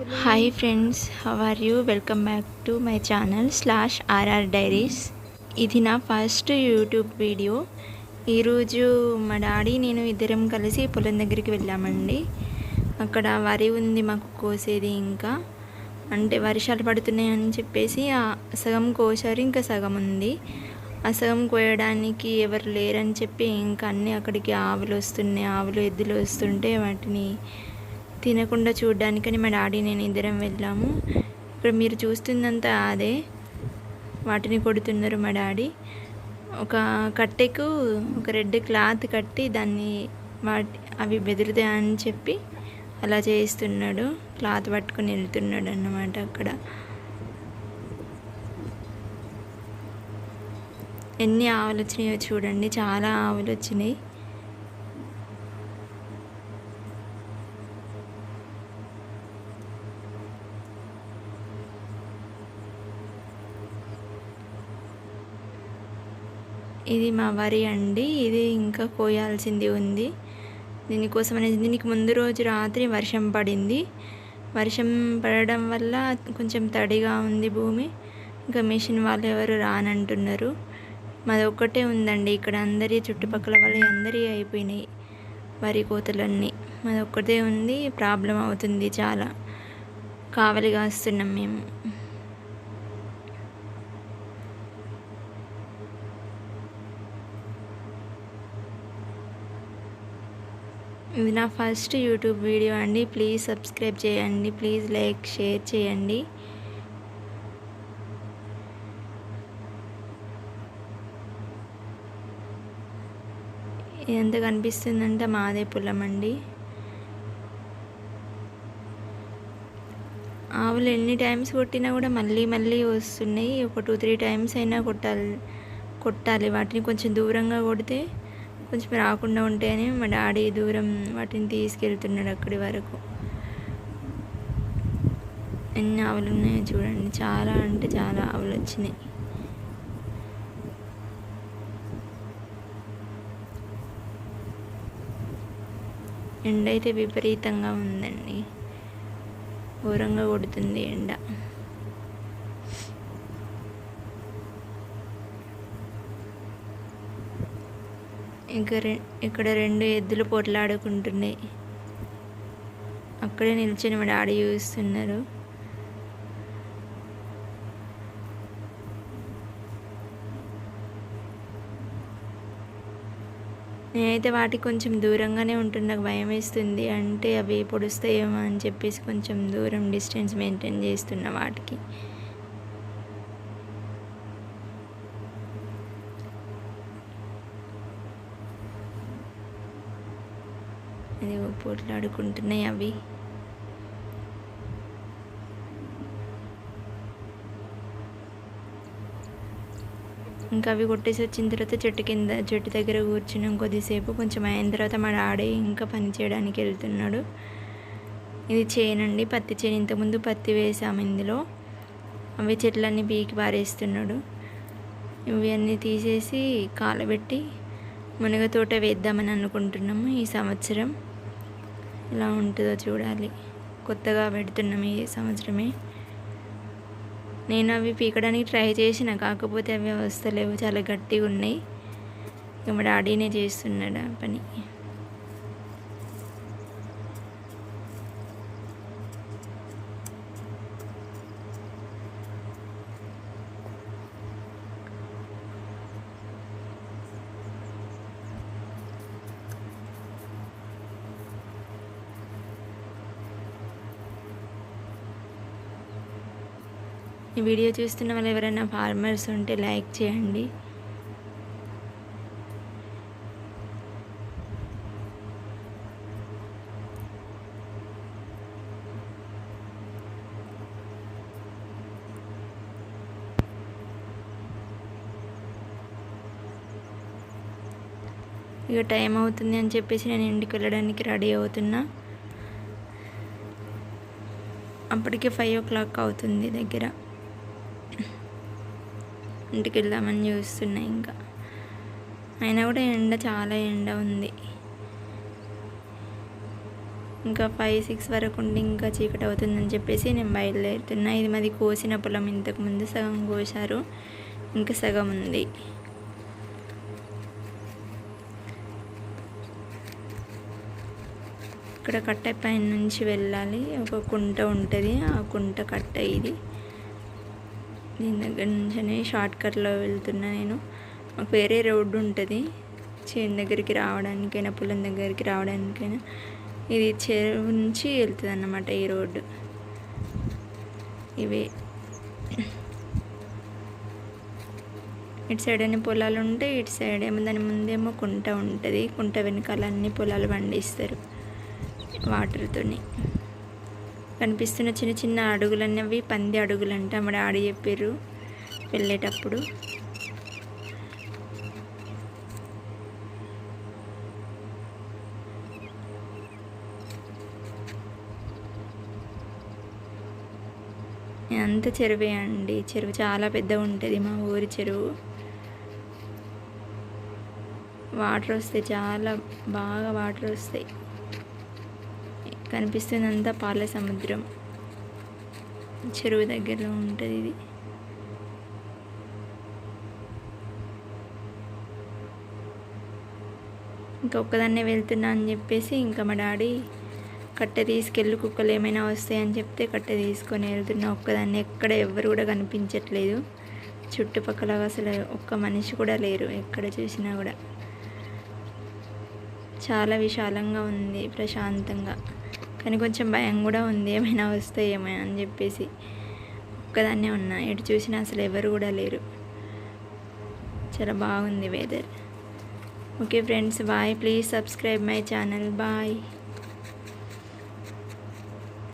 Hi friends how are you welcome back to my channel slash RR diaries ఇది నా first YouTube video ఈరోజు మా daddy నేను ఇద్దరం కలిసి పొలం దగ్గరికి వెళ్ళామండి. అక్కడ వరి ఉంది మాకు కోసేది ఇంకా. అంటే వర్షాలు పడుతున్నాయని చెప్పేసి సగం కోసారు ఇంకా సగం ఉంది. ఆ సగం కోయడానికి ఎవరు లేరని చెప్పి ఇంకా అన్నీ అక్కడికి ఆవులు వస్తున్నాయి ఆవులు ఎద్దులు వస్తుంటే వాటిని తినకుండా చూడడానికని మా డాడీ నేను ఇద్దరం వెళ్ళాము. ఇక్కడ మీరు చూస్తుందంతా అదే వాటిని కొడుతున్నారు మా డాడీ. ఒక కట్టెకు ఒక రెడ్ క్లాత్ కట్టి దాన్ని వాటి అవి బెదిరితాయని చెప్పి అలా చేస్తున్నాడు క్లాత్ పట్టుకొని వెళ్తున్నాడు అన్నమాట అక్కడ. ఎన్ని ఆవులు వచ్చినాయో చూడండి. చాలా ఆవులు వచ్చినాయి. ఇది మా వరి అండి. ఇది ఇంకా కోయాల్సింది ఉంది. దీనికోసం అనేది దీనికి ముందు రోజు రాత్రి వర్షం పడింది. వర్షం పడడం వల్ల కొంచెం తడిగా ఉంది భూమి. ఇంకా మిషన్ వాళ్ళు ఎవరు రానంటున్నారు. మాది ఒక్కటే ఉందండి ఇక్కడ అందరి చుట్టుపక్కల వాళ్ళు అందరి అయిపోయినాయి వరి కోతలన్నీ. మాది ఒక్కటే ఉంది. ప్రాబ్లం అవుతుంది చాలా. కావలి కాస్తున్నాం మేము. ఇది నా ఫస్ట్ యూట్యూబ్ వీడియో అండి. ప్లీజ్ సబ్స్క్రైబ్ చేయండి. ప్లీజ్ లైక్ షేర్ చేయండి. ఎంత కనిపిస్తుందంటే మాదే పొలం అండి. ఆవులు ఎన్ని టైమ్స్ కొట్టినా కూడా మళ్ళీ మళ్ళీ వస్తున్నాయి. ఒక టూ త్రీ టైమ్స్ అయినా కొట్టాలి కొట్టాలి. వాటిని కొంచెం దూరంగా కొడితే కొంచెం రాకుండా ఉంటేనే మా డాడీ దూరం వాటిని తీసుకెళ్తున్నాడు అక్కడి వరకు. ఎన్ని ఆవులు ఉన్నాయో చూడండి. చాలా అంటే చాలా ఆవులు వచ్చినాయి. ఎండ అయితే విపరీతంగా ఉందండి. ఘోరంగా కొడుతుంది ఎండ. ఇంకా రె ఇక్కడ రెండు ఎద్దులు పొట్లాడుకుంటున్నాయి. అక్కడే నిల్చొని మా డాడీ చూస్తున్నారు. నేనైతే వాటికి కొంచెం దూరంగానే ఉంటుంది నాకు భయం వేస్తుంది. అంటే అవి పొడుస్తాయేమో అని చెప్పేసి కొంచెం దూరం డిస్టెన్స్ మెయింటైన్ చేస్తున్నా వాటికి. అది పోట్లాడుకుంటున్నాయి అవి. ఇంకా అవి కొట్టేసి వచ్చిన తర్వాత చెట్టు కింద చెట్టు దగ్గర కూర్చున్నాం కొద్దిసేపు కొంచెం అయిన తర్వాత మా డాడీ ఇంకా పని చేయడానికి వెళ్తున్నాడు. ఇది చేనండి పత్తి చేను. ఇంతకుముందు పత్తి వేసాము ఇందులో. అవి చెట్లన్నీ పీకి పారేస్తున్నాడు. ఇవి అన్నీ తీసేసి కాలబెట్టి మునగ తోట వేద్దామని అనుకుంటున్నాము ఈ సంవత్సరం. ఎలా ఉంటుందో చూడాలి. కొత్తగా పెడుతున్నాము ఈ సంవత్సరమే. నేను అవి పీకడానికి ట్రై చేసిన కాకపోతే అవి వస్తలేవు చాలా గట్టిగా ఉన్నాయి. ఇక మా డాడీనే చేస్తున్నాడు ఆ పని ఈ వీడియో చూస్తున్న వాళ్ళు ఎవరైనా ఫార్మర్స్ ఉంటే లైక్ చేయండి. ఇక టైం అవుతుంది అని చెప్పేసి నేను ఇంటికి వెళ్ళడానికి రెడీ అవుతున్నా. అప్పటికే ఫైవ్ ఓ క్లాక్ అవుతుంది దగ్గర. ఇంటికి వెళ్దామని చూస్తున్నా ఇంకా. అయినా కూడా ఎండ చాలా ఎండ ఉంది. ఇంకా ఫైవ్ సిక్స్ వరకు ఉండి ఇంకా చీకటి అవుతుందని చెప్పేసి నేను బయలుదేరుతున్నా. ఇది మాది కోసిన పొలం. ఇంతకుముందు సగం కోసారు ఇంకా సగం ఉంది. ఇక్కడ కట్ట పైన నుంచి వెళ్ళాలి. ఒక కుంట ఉంటుంది. ఆ కుంట కట్ట ఇది. దీని దగ్గర నుంచి షార్ట్ కట్లో వెళ్తున్నా నేను. మాకు వేరే రోడ్డు ఉంటుంది. చేను దగ్గరికి రావడానికైనా పొలం దగ్గరికి రావడానికైనా ఇది చెరువు నుంచి వెళ్తుంది అన్నమాట ఈ రోడ్డు. ఇవి. ఇటు సైడ్ అన్ని పొలాలు ఉంటాయి ఇటు సైడ్ ఏమో దాని ముందేమో కుంట ఉంటుంది. కుంట వెనకాల అన్ని పొలాలు పండిస్తారు వాటర్తోని. కనిపిస్తున్న చిన్న చిన్న అడుగులు అన్నవి పంది అడుగులు అంటే మన ఆడి చెప్పారు వెళ్ళేటప్పుడు. అంత చెరువే అండి. చెరువు చాలా పెద్దగా ఉంటుంది మా ఊరి చెరువు. వాటర్ వస్తాయి చాలా బాగా వాటర్ వస్తాయి. కనిపిస్తుందంతా పాల సముద్రం. చెరువు దగ్గరలో ఉంటుంది ఇది. ఇంకా ఒక్కదాన్నే వెళ్తున్నా అని చెప్పేసి ఇంకా మా డాడీ కట్టె తీసుకెళ్ళి కుక్కలు ఏమైనా వస్తాయని చెప్తే కట్టె తీసుకొని వెళ్తున్నా. ఒక్కదాన్ని ఎక్కడ ఎవరు కూడా కనిపించట్లేదు. చుట్టుపక్కల అసలు ఒక్క మనిషి కూడా లేరు ఎక్కడ చూసినా కూడా. చాలా విశాలంగా ఉంది ప్రశాంతంగా. కానీ కొంచెం భయం కూడా ఉంది ఏమైనా వస్తాయేమో అని చెప్పేసి. ఒక్కదాన్నే ఉన్నా ఎటు చూసినా అసలు ఎవరు కూడా లేరు. చాలా బాగుంది weather okay friends bye please subscribe my channel bye